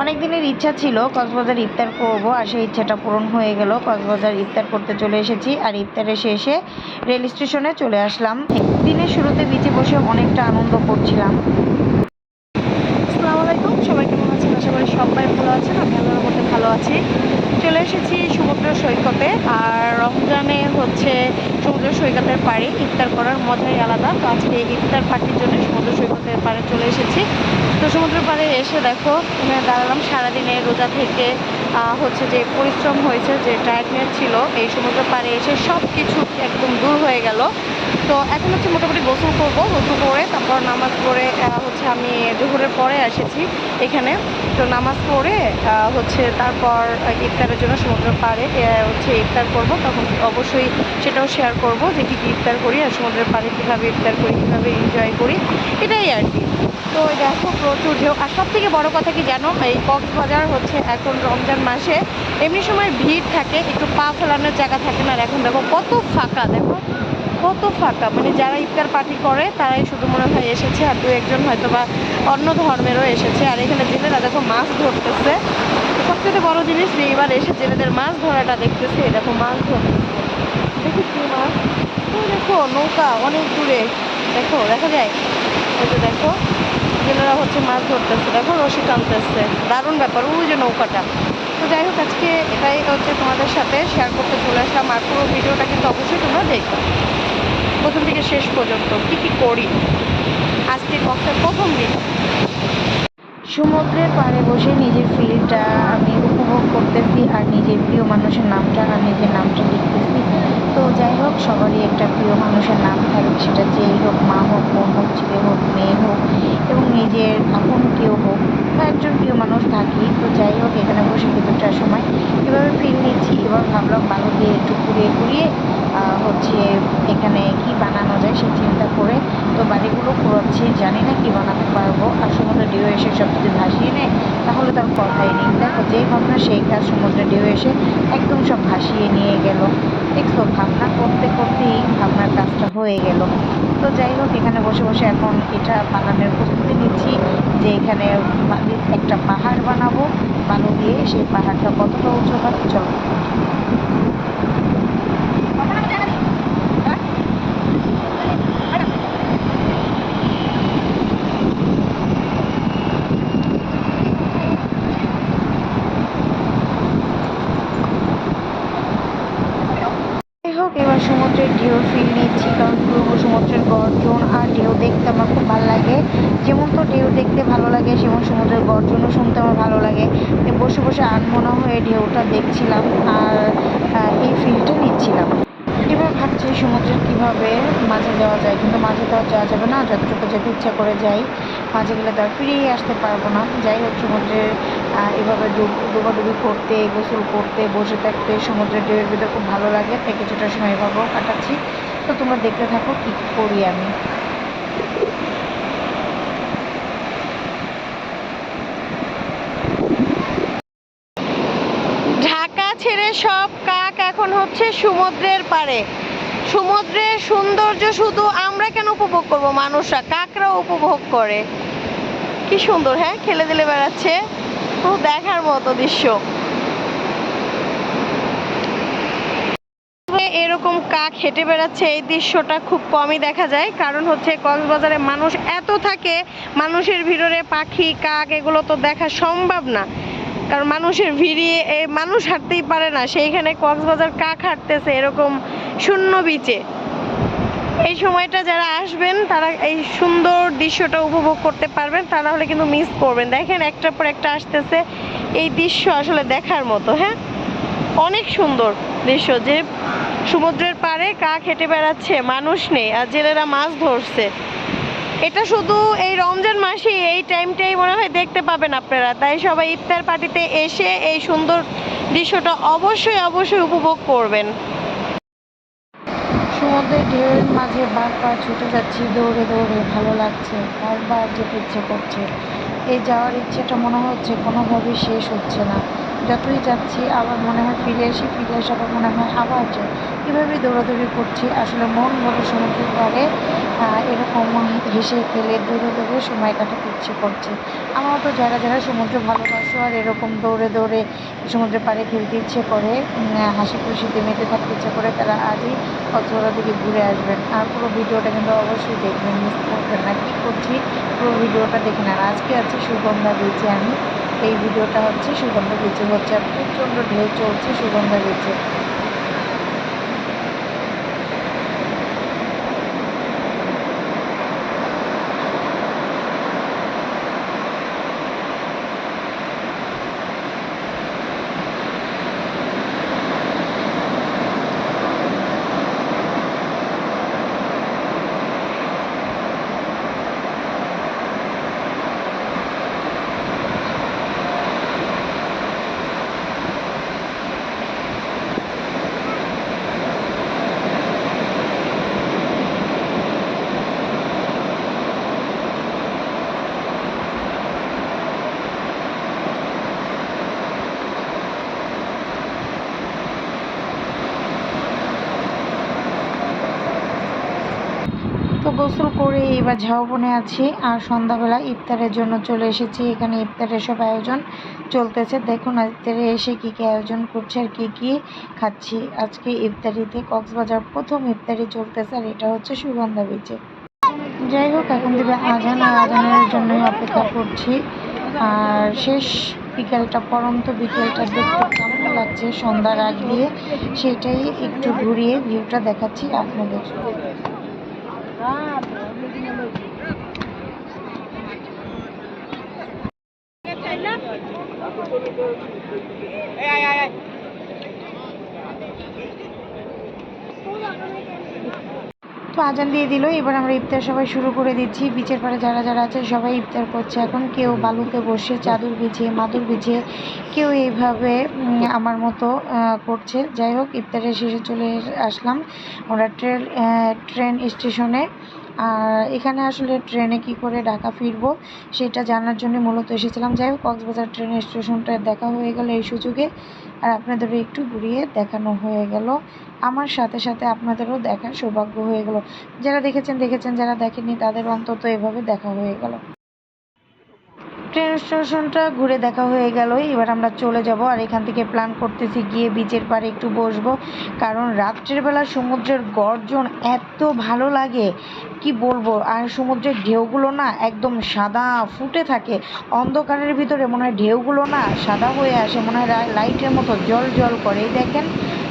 অনেক দিনের ইচ্ছা ছিল কক্সবাজার ইফতার করব আর সেই ইচ্ছাটা পূরণ হয়ে গেল। কক্সবাজার ইফতার করতে চলে এসেছি আর ইফতারে শেষে রেল স্টেশনে চলে আসলাম। দিনের শুরুতে বিচে বসে অনেকটা আনন্দ করছিলাম। আসসালামু আলাইকুম, সবাই কেমন আছেন? আশা করি সবাই ভালো আছেন। আমি আছি। চলে এসেছি সমুদ্র সৈকতে, আর রমজানে হচ্ছে সমুদ্র সৈকতের পাড়ে, ইফতার করার মজাই আলাদা। তো আজকে ইফতার পার্টির জন্য সমুদ্র সৈকতের পাড়ে চলে এসেছি। তো সমুদ্র পাড়ে এসে দেখো দাঁড়ালাম সারাদিনে রোজা থেকে হচ্ছে যে পরিশ্রম হয়েছে, যে টায়ার্ডনেস ছিল, এই সমুদ্র পাড়ে এসে সব কিছু একদম দূর হয়ে গেল। তো এখন হচ্ছে মোটামুটি গোসল করব, গোসল করে তারপর নামাজ পড়ে হচ্ছে আমি জোহরের পরে এসেছি এখানে। তো নামাজ পড়ে হচ্ছে তারপর ইফতারের জন্য সমুদ্র পাড়ে হচ্ছে ইফতার করব। তখন অবশ্যই সেটাও শেয়ার করব যে কী কী ইফতার করি আর সমুদ্রের পাড়ে কীভাবে ইফতার করি, কীভাবে এনজয় করি, এটাই আর কি। তো দেখো প্রচুর ঢেউ। আর সব থেকে বড়ো কথা কি জানো, এই কক্সবাজার হচ্ছে এখন রমজান মাসে এমনি সময় ভিড় থাকে, একটু পা ফেলানোর জায়গা থাকে না, আর এখন দেখো কত ফাঁকা, দেখো। কত ফাঁকা? মানে যারা ইফতার পার্টি করে, তারাই শুধু মনে হয় এসেছে আর দু একজন হয়তো বা অন্য ধর্মেরও এসেছে। আর এখানে জেলেরা দেখো মাছ ধরতেছে। সবথেকে বড় জিনিস যে এবার এসে জেলেদের মাছ ধরাটা দেখতেছে দেখো মাছ ধরতেছে দেখি কি মাছ? দেখো, নৌকা অনেক দূরে। দেখো, দেখা যায়? এই যে দেখো, জেলেরা হচ্ছে মাছ ধরতেছে। দেখো, রশি টানতেছে। দারুণ ব্যাপার, ওই যে নৌকাটা। তো যাই হোক, আজকে এটাই হচ্ছে তোমাদের সাথে শেয়ার করতে চলে আসলাম। আর পুরো ভিডিওটা কিন্তু অবশ্যই তোমরা দেখো প্রথম থেকে শেষ পর্যন্ত কি কি করি? আজকে কক্সের প্রথম দিন। সমুদ্রের পাড়ে বসে নিজের ফিলটা আমি উপভোগ করতেছি আর নিজের প্রিয় মানুষের নামটা আর নিজের নামটা লিখতেছি। তো যাই হোক, সবারই একটা প্রিয় মানুষের নাম থাকে সেটা যেই হোক, মা হোক, বোন হোক, ছেলে হোক, মেয়ে হোক এবং নিজের আপন কেউ হোক বা একজন প্রিয় মানুষ থাকি। তো যাই হোক, এখানে বসে কিছুটার সময় এভাবে ফিল নিচ্ছি এবার ভাবলাম বালু দিয়ে একটু ঘুরিয়ে ঘুরিয়ে হচ্ছে এখানে কি বানানো যায় সেই চিন্তা করে তো বাড়িগুলো কুড়াচ্ছি জানি না কি বানাতে পারব। আর সমুদ্রে ঢেউ এসে সব যদি ভাসিয়ে নেয়, তাহলে তার কথাই নেই। দেখো, যেই ভাবনা সেই কাজ সমুদ্রে ঢেউ এসে একদম সব ভাসিয়ে নিয়ে গেল। দেখছ, ভাবনা করতে করতেই ভাবনার কাজটা হয়ে গেল। তো যাই হোক, এখানে বসে বসে এখন এটা বানানোর প্রস্তুতি নিচ্ছি যে এখানে একটা পাহাড় বানাবো। বালু দিয়ে সেই পাহাড়টা কতটা উঁচু হয় চলো যাই এবার সমুদ্রের ঢেউ ফিল নিচ্ছি কারণ পূর্ব সমুদ্রের গর্জন আর ঢেউ দেখতে আমার খুব ভালো লাগে। যেমন তো ঢেউ দেখতে ভালো লাগে, সেমন সমুদ্রের গর্জনও শুনতে আমার ভালো লাগে। বসে বসে আনমনা হয়ে ঢেউটা দেখছিলাম আর এই ফিলটা নিচ্ছিলাম। ভাবছি সমুদ্রের কীভাবে মাঝে যাওয়া যায়? কিন্তু মাঝে তো যাওয়া যাবে না। যতটুকু যেতে ইচ্ছা করে যাই, মাঝে গেলে তো ফিরেই আসতে পারব না। যাই হোক সমুদ্রের এভাবে ডুব, ডুবাডুবি করতে, গোসল করতে, বসে থাকতে সমুদ্রের ঢেউয়ের ভিতরে খুব ভালো লাগে। তাই কিছুটা সময় এভাবেও কাটাচ্ছি। তো তোমরা দেখতে থাকো কী করি আমি। ঢাকা ছেড়ে সব কাক এখন হচ্ছে সমুদ্রের পাড়ে। সমুদ্রের সৌন্দর্য শুধু আমরা কেন উপভোগ করব মানুষরা? কাকরাও উপভোগ করে। কি সুন্দর হ্যাঁ? খেলে দিলে বেড়াচ্ছে। দেখার মতো দৃশ্য। এরকম কাক হেঁটে বেড়াচ্ছে, এই দৃশ্যটা খুব কমই দেখা যায়। কারণ হচ্ছে কক্সবাজারে মানুষ এত থাকে, মানুষের ভিড়ে পাখি, কাক, এগুলো তো দেখা সম্ভব না। কারণ মানুষের ভিড়ে এ মানুষ হাঁটতেই পারে না। সেইখানে কক্সবাজার কাক হাঁটতেছে, এরকম শূন্য বিচে এই সময়টা যারা আসবেন, তারা এই সুন্দর দৃশ্যটা উপভোগ করতে পারবেন, তা হলে কিন্তু মিস করবেন। দেখেন একটার পর একটা আসতেছে, এই দৃশ্য আসলে দেখার মতো হ্যাঁ? অনেক সুন্দর দৃশ্য, যে সমুদ্রের পাড়ে কাক হেঁটে বেড়াচ্ছে, মানুষ নেই, আর জেলেরা মাছ ধরছে। এটা শুধু এই রমজান মাসে এই টাইমটাই মনে হয় দেখতে পাবেন আপনারা। তাই সবাই ইফতার পার্টিতে এসে এই সুন্দর দৃশ্যটা অবশ্যই অবশ্যই উপভোগ করবেন। সমুদ্রের ঢেউয়ের মাঝে বারবার ছুটে যাচ্ছি, দৌড়ে দৌড়ে, ভালো লাগছে, বারবার যেতে ইচ্ছে করছে। এই যাওয়ার ইচ্ছেটা মনে হচ্ছে কোনোভাবেই শেষ হচ্ছে না। যতই যাচ্ছি, আবার মনে হয় ফিরে আসি ফিরে আসার পর মনে হয় আবার যাই। এভাবেই দৌড়াদৌড়ি করছি। আসলে মন বলে সমুদ্রের পাড়ে এরকম হেসে খেলে দৌড়ে দৌড়ে সময় কাটাতে ইচ্ছে করছে। আমার তো যারা যারা সমুদ্র ভালোবাসো আর এরকম দৌড়ে দৌড়ে সমুদ্রের পাড়ে খেলতে ইচ্ছে করে হাসি খুশিতে মেতে থাকতে ইচ্ছে করে, তারা আজই কক্সবাজার থেকে ঘুরে আসবেন। আর পুরো ভিডিওটা কিন্তু অবশ্যই দেখবেন মিস করবেন না কী করছি। পুরো ভিডিওটা দেখে নেন। আজকে আছি সুগন্ধা বিচে আমি। এই ভিডিওটা হচ্ছে সুগন্ধা বেঁচে হচ্ছে আর প্রচণ্ড ঢেউ চলছে সুগন্ধা বিচে। গোসল করে এবার ঝাউবনে আছি আর সন্ধ্যাবেলা ইফতারের জন্য চলে এসেছি। এখানে ইফতারের সব আয়োজন চলতেছে। দেখুন, ইফতারে এসে কী কী আয়োজন করছে আর কী কী খাচ্ছি। আজকে ইফতারিতে কক্সবাজার প্রথম ইফতারি চলতেছে আর এটা হচ্ছে সুগন্ধা বিচে যাই হোক, এখন দেবে আজান আর আজানের জন্যই অপেক্ষা করছি। আর শেষ বিকেলটা, পরন্ত বিকেলটা দেখতে কেমন লাগছে সন্ধ্যার আগ দিয়ে, সেটাই একটু ঘুরিয়ে ভিউটা দেখাচ্ছি আপনাদের। Hey, hey, hey. তো আজান দিয়ে দিল। এবার আমরা ইফতার সবাই শুরু করে দিচ্ছি। বিচের পাড়ে যারা যারা আছে, সবাই ইফতার করছে এখন। কেউ বালুতে বসে চাদর বিছিয়ে, মাদুর বিছিয়ে, কেউ এইভাবে আমার মতো করছে। যাই হোক, ইফতারের শেষে চলে আসলাম। আমরা ট্রেন ট্রেন স্টেশনে আর এখানে আসলে ট্রেনে কি করে ঢাকা ফিরবো সেটা জানার জন্য মূলত এসেছিলাম। যাই হোক, কক্সবাজার ট্রেন স্টেশনটা দেখা হয়ে গেল এই সুযোগে। আর আপনাদেরও একটু ঘুরিয়ে দেখানো হয়ে গেল। আমার সাথে সাথে আপনাদেরও দেখার সৌভাগ্য হয়ে গেল। যারা দেখেছেন দেখেছেন, যারা দেখেননি তাদের অন্তত এভাবে দেখা হয়ে গেল। ট্রেন স্টেশনটা ঘুরে দেখা হয়ে গেল। এবার আমরা চলে যাব আর এখান থেকে প্ল্যান করতেছি গিয়ে বিচের পাড়ে একটু বসবো। কারণ রাত্রের বেলা সমুদ্রের গর্জন এত ভালো লাগে, কি বলব? আর সমুদ্রের ঢেউগুলো না একদম সাদা ফুটে থাকে। অন্ধকারের ভিতরে মনে হয় ঢেউগুলো না সাদা হয়ে আসে, মনে হয় লাইটের মতো জল জল করে দেখেন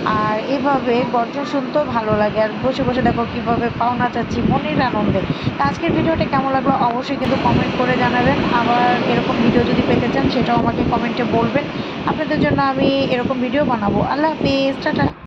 আর এভাবে গর্জন শুনতেও ভালো লাগে। আর বসে বসে দেখো কীভাবে পাওনা চাচ্ছি মনের আনন্দে। তা আজকের ভিডিওটা কেমন লাগল অবশ্যই কিন্তু কমেন্ট করে জানাবেন। আবার এরকম ভিডিও যদি পেতে চান সেটাও আমাকে কমেন্টে বলবেন। আপনাদের জন্য আমি এরকম ভিডিও বানাবো। আল্লাহ হাফিজ, টাটা।